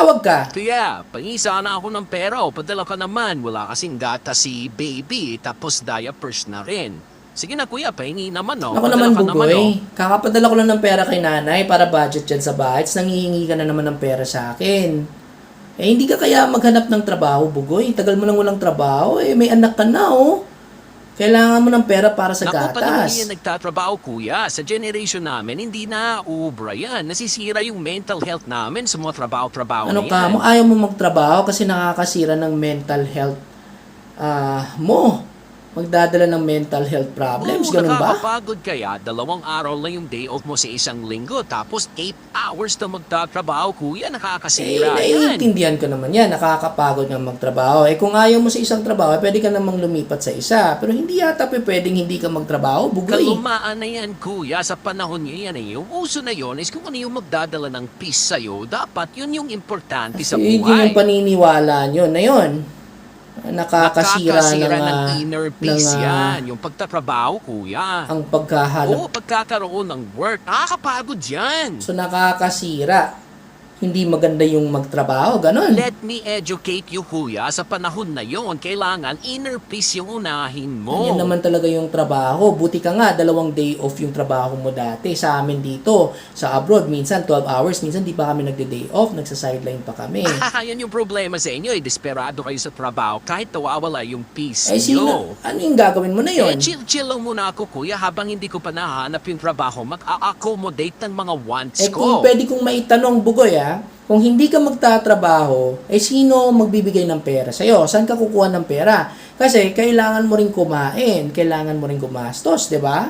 Tumawag ka. Kuya, pahingi sana ako ng pera o padala ka naman. Wala kasing gata si baby, tapos diapers na rin. Sige na kuya, pahingi naman oh. Ako Padala naman, ka Bugoy. Kakapadala ko lang ng pera kay nanay para budget dyan sa bahay. Tapos nangihingi ka na naman ng pera sa akin. Eh, hindi ka kaya maghanap ng trabaho, Bugoy. Tagal mo lang walang trabaho. Eh, may anak ka na, oh. Kailangan mo ng pera para sa Naku, gatas. yan nagtatrabaho kuya. Sa generation namin, hindi na ubra yan. Nasisira yung mental health namin sa mga trabaho-trabaho Ano ka mo? Ayaw mo magtrabaho kasi nakakasira ng mental health ah mo. Magdadala ng mental health problems, Oo, ganun ba? nakakapagod kaya. Dalawang araw lang yung day off mo sa isang linggo. Tapos 8 hours na magtatrabaho, kuya. Eh, Nakakasira yan. naiintindihan ko naman yan. Nakakapagod nga magtrabaho. Eh, kung ayaw mo sa isang trabaho, eh, pwede ka namang lumipat sa isa. Pero hindi yata pe pwedeng hindi ka magtrabaho. Bugoy. Kalumaan na yan, kuya. Sa panahon niya yan eh. Yung uso na yon is kung ano yung magdadala ng peace sa'yo, dapat yun yung importante sa yun buhay. yung paniniwala nyo na yun. Nakakasira, Nakakasira ng, ng ah, inner peace ng, ah, yan. Yung pagtatrabaho, kuya. ang pagkahanap. Oo, pagkakaroon ng work. Nakakapagod yan. So, nakakasira. Hindi maganda yung magtrabaho. Ganon. Let me educate you, kuya. Sa panahon na yon, kailangan inner peace yung unahin mo. Yan naman talaga yung trabaho. Buti ka nga, dalawang day off yung trabaho mo dati. Sa amin dito, sa abroad, minsan 12 hours, minsan di pa kami nagde-day off, nagsa-sideline pa kami. Ah, yan yung problema sa inyo. Eh, desperado kayo sa trabaho kahit nawawala yung peace eh, sino, ano yung gagawin mo na Eh, yon? chill-chill lang muna ako, kuya. Habang hindi ko pa nahanap yung trabaho, mag-accommodate ng mga wants Eh kung ko. pwede kong maitanong, Bugoy ah, kung hindi ka magtatrabaho, eh sino magbibigay ng pera sa'yo? Saan ka kukuha ng pera? Kasi kailangan mo rin kumain, kailangan mo rin gumastos, di ba?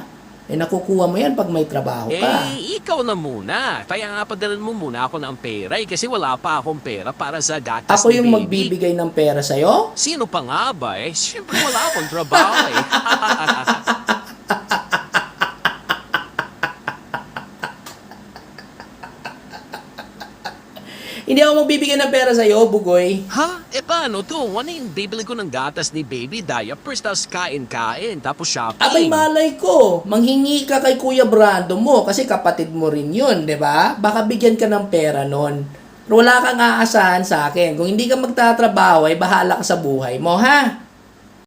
Eh nakukuha mo yan pag may trabaho ka. Eh, ikaw na muna. Kaya nga padalan mo muna ako ng pera eh, kasi wala pa akong pera para sa gatas Ako ni yung baby. magbibigay ng pera sa'yo? Sino pa nga ba eh? Siyempre wala akong trabaho eh. Hindi ako magbibigay ng pera sa'yo, Bugoy. ha? Eh paano to? Ano yung bibili ko ng gatas ni baby diapers tapos kain-kain tapos shopping? Abay malay ko, manghingi ka kay Kuya Brando mo kasi kapatid mo rin yun, di ba? Baka bigyan ka ng pera nun. Pero wala kang aasahan sa akin. Kung hindi ka magtatrabaho, ay bahala ka sa buhay mo, ha?